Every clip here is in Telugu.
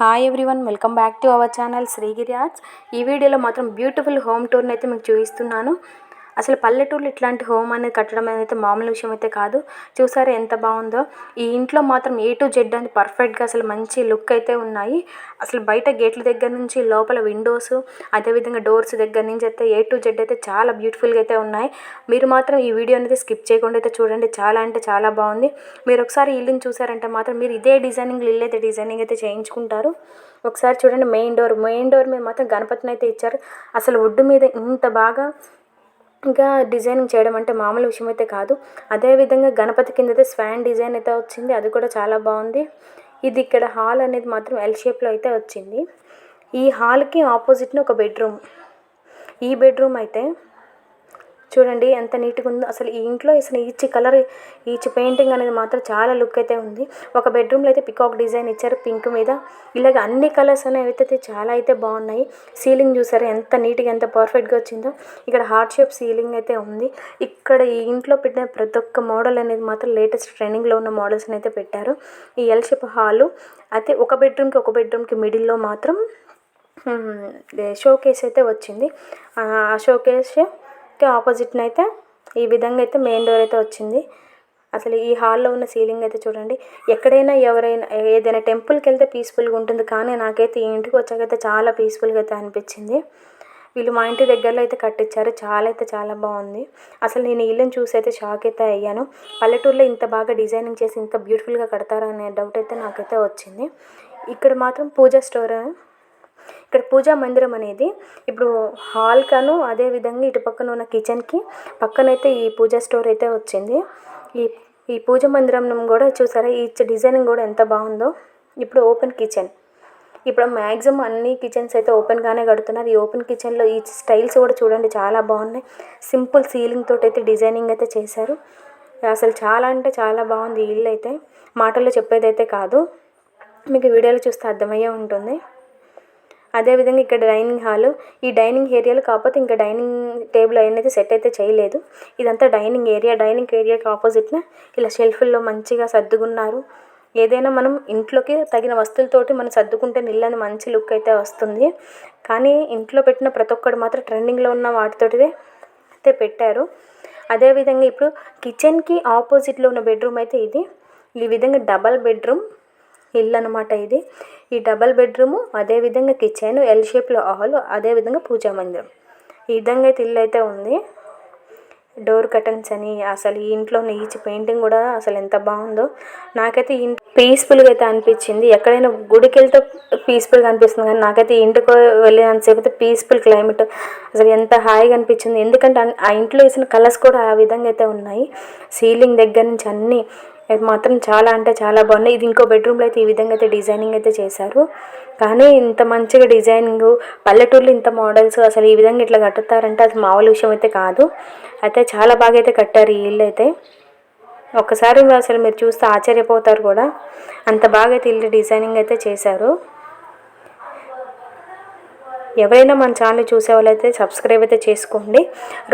Hi everyone welcome back to our channel Srigiri arts ఈ వీడియోలో మాత్రం బ్యూటిఫుల్ హోమ్ టూర్ని అయితే మీకు చూపిస్తున్నాను. అసలు పల్లెటూరులో ఇట్లాంటి హోమ్ అనేది కట్టడం అనేది అయితే మామూలు విషయం అయితే కాదు. చూసారా ఎంత బాగుందో? ఈ ఇంట్లో మాత్రం ఏ టు జెడ్ అని పర్ఫెక్ట్గా అసలు మంచి లుక్ అయితే ఉన్నాయి. అసలు బయట గేట్ల దగ్గర నుంచి లోపల విండోస్ అదేవిధంగా డోర్స్ దగ్గర నుంచి అయితే ఏ టు జెడ్ అయితే చాలా బ్యూటిఫుల్గా అయితే ఉన్నాయి. మీరు మాత్రం ఈ వీడియో అనేది స్కిప్ చేయకుండా అయితే చూడండి. చాలా అంటే చాలా బాగుంది. మీరు ఒకసారి ఇల్లుని చూసారంటే మాత్రం మీరు ఇదే డిజైనింగ్ ఇల్లు అయితే డిజైనింగ్ అయితే చేయించుకుంటారు. ఒకసారి చూడండి. మెయిన్ డోర్ మెయిన్ డోర్ మీద మాత్రం గణపతిని అయితే ఇచ్చారు. అసలు వుడ్ మీద ఇంత బాగా ఇంకా డిజైనింగ్ చేయడం అంటే మామూలు విషయం అయితే కాదు అదేవిధంగా గణపతి కింద అయితే స్వాన్ డిజైన్ అయితే వచ్చింది. అది కూడా చాలా బాగుంది. ఇది ఇక్కడ హాల్ అనేది మాత్రం ఎల్ షేప్లో అయితే వచ్చింది. ఈ హాల్కి ఆపోజిట్ని ఒక బెడ్రూమ్. ఈ బెడ్రూమ్ అయితే చూడండి ఎంత నీట్గా ఉందో. అసలు ఈ ఇంట్లో అసలు ఈచ్ కలర్ ఈచ్ పెయింటింగ్ అనేది మాత్రం చాలా లుక్ అయితే ఉంది. ఒక బెడ్రూమ్లో అయితే పికాక్ డిజైన్ ఇచ్చారు పింక్ మీద. ఇలాగ అన్ని కలర్స్ అనేవి అయితే చాలా అయితే బాగున్నాయి. సీలింగ్ చూసారు ఎంత నీట్గా ఎంత పర్ఫెక్ట్గా వచ్చిందో. ఇక్కడ హార్ట్ షేప్ సీలింగ్ అయితే ఉంది. ఇక్కడ ఈ ఇంట్లో పెట్టిన ప్రతి ఒక్క మోడల్ అనేది మాత్రం లేటెస్ట్ ట్రెండింగ్లో ఉన్న మోడల్స్ని అయితే పెట్టారు. ఈ ఎల్ షేప్ హాలు అయితే ఒక బెడ్రూమ్కి ఒక బెడ్రూమ్కి మిడిల్లో మాత్రం షోకేస్ అయితే వచ్చింది. ఆ షోకేస్ ఆపోజిట్న అయితే ఈ విధంగా అయితే మెయిన్ డోర్ అయితే వచ్చింది. అసలు ఈ హాల్లో ఉన్న సీలింగ్ అయితే చూడండి ఎక్కడైనా ఎవరైనా ఏదైనా టెంపుల్కి వెళ్తే పీస్ఫుల్గా ఉంటుంది కానీ నాకైతే ఈ ఇంటికి వచ్చాకైతే చాలా పీస్ఫుల్గా అయితే అనిపించింది. వీళ్ళు మా ఇంటి దగ్గరలో అయితే కట్టించారు చాలా అయితే చాలా బాగుంది. అసలు నేను ఇల్లుని చూసి అయితే షాక్ అయితే అయ్యాను. పల్లెటూరులో ఇంత బాగా డిజైనింగ్ చేసి ఇంత బ్యూటిఫుల్గా కడతారా అనే డౌట్ అయితే నాకైతే వచ్చింది. ఇక్కడ మాత్రం పూజా స్టోర్ ఇక్కడ పూజా మందిరం అనేది ఇప్పుడు హాల్ కను అదేవిధంగా ఇటు పక్కన ఉన్న కిచెన్కి పక్కనైతే ఈ పూజా స్టోర్ అయితే వచ్చింది. ఈ ఈ పూజ మందిరం కూడా చూసారా? ఈ డిజైనింగ్ కూడా ఎంత బాగుందో. ఇప్పుడు ఓపెన్ కిచెన్ ఇప్పుడు మ్యాక్సిమం అన్ని కిచెన్స్ అయితే ఓపెన్గానే కడుతున్నారు. ఈ ఓపెన్ కిచెన్లో ఈ స్టైల్స్ కూడా చూడండి చాలా బాగున్నాయి. సింపుల్ సీలింగ్ తోటి అయితే డిజైనింగ్ అయితే చేశారు. అసలు చాలా అంటే చాలా బాగుంది ఇల్లు అయితే. మాటల్లో చెప్పేదైతే కాదు. మీకు వీడియోలో చూస్తే అర్థమయ్యే ఉంటుంది. అదేవిధంగా ఇక్కడ డైనింగ్ హాల్. ఈ డైనింగ్ ఏరియాలో కాకపోతే ఇంకా డైనింగ్ టేబుల్ అనేది సెట్ అయితే చేయలేదు. ఇదంతా డైనింగ్ ఏరియా. డైనింగ్ ఏరియాకి ఆపోజిట్న ఇలా షెల్ఫ్ల్లో మంచిగా సర్దుకున్నారు. ఏదైనా మనం ఇంట్లోకి తగిన వస్తువులతోటి మనం సర్దుకుంటే నీళ్ళని మంచి లుక్ అయితే వస్తుంది. కానీ ఇంట్లో పెట్టిన ప్రతి ఒక్కటి మాత్రం ట్రెండింగ్లో ఉన్న వాటితోటిదే అయితే పెట్టారు. అదేవిధంగా ఇప్పుడు కిచెన్కి ఆపోజిట్లో ఉన్న బెడ్రూమ్ అయితే ఇది. ఈ విధంగా డబల్ బెడ్రూమ్ ఇల్లు అనమాట ఇది. ఈ డబల్ బెడ్రూము అదేవిధంగా కిచెన్ ఎల్ షేప్లో హాల్ అదేవిధంగా పూజా మందిరం. ఈ విధంగా అయితే ఇల్లు అయితే ఉంది. డోర్ కర్టన్స్ అని అసలు ఈ ఇంట్లో ఈచ్ పెయింటింగ్ కూడా అసలు ఎంత బాగుందో. నాకైతే ఈ పీస్ఫుల్గా అయితే అనిపించింది. ఎక్కడైనా గుడికి వెళ్తే పీస్ఫుల్గా అనిపిస్తుంది కానీ నాకైతే ఇంటికి వెళ్ళినంతసేపు అయితే పీస్ఫుల్ క్లైమేట్ అసలు ఎంత హాయిగా అనిపించింది. ఎందుకంటే ఆ ఇంట్లో వేసిన కలర్స్ కూడా ఆ విధంగా అయితే ఉన్నాయి. సీలింగ్ దగ్గర నుంచి అన్నీ ఇది మాత్రం చాలా అంటే చాలా బాగున్నాయి. ఇది ఇంకో బెడ్రూమ్లో అయితే ఈ విధంగా అయితే డిజైనింగ్ అయితే చేశారు. కానీ ఇంత మంచిగా డిజైనింగ్ పల్లెటూరులో ఇంత మోడల్స్ అసలు ఈ విధంగా ఇట్లా కట్టుతారంటే అది మామూలు విషయం అయితే కాదు. అయితే చాలా బాగా అయితే కట్టారు ఈ ఇల్లు అయితే. ఒక్కసారి అసలు మీరు చూస్తే ఆశ్చర్యపోతారు కూడా. అంత బాగా అయితే ఇల్లు డిజైనింగ్ అయితే చేశారు. ఎవరైనా మన ఛానల్ చూసే వాళ్ళైతే సబ్స్క్రైబ్ అయితే చేసుకోండి.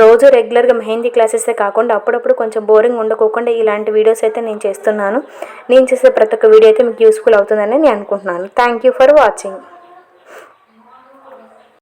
రోజు రెగ్యులర్గా మెహందీ క్లాసెసే కాకుండా అప్పుడప్పుడు కొంచెం బోరింగ్ ఉండకోకుండా ఇలాంటి వీడియోస్ అయితే నేను చేస్తున్నాను. నేను చేసే ప్రతి ఒక్క వీడియో అయితే మీకు యూస్ఫుల్ అవుతుందని నేను అనుకుంటున్నాను. Thank you for watching.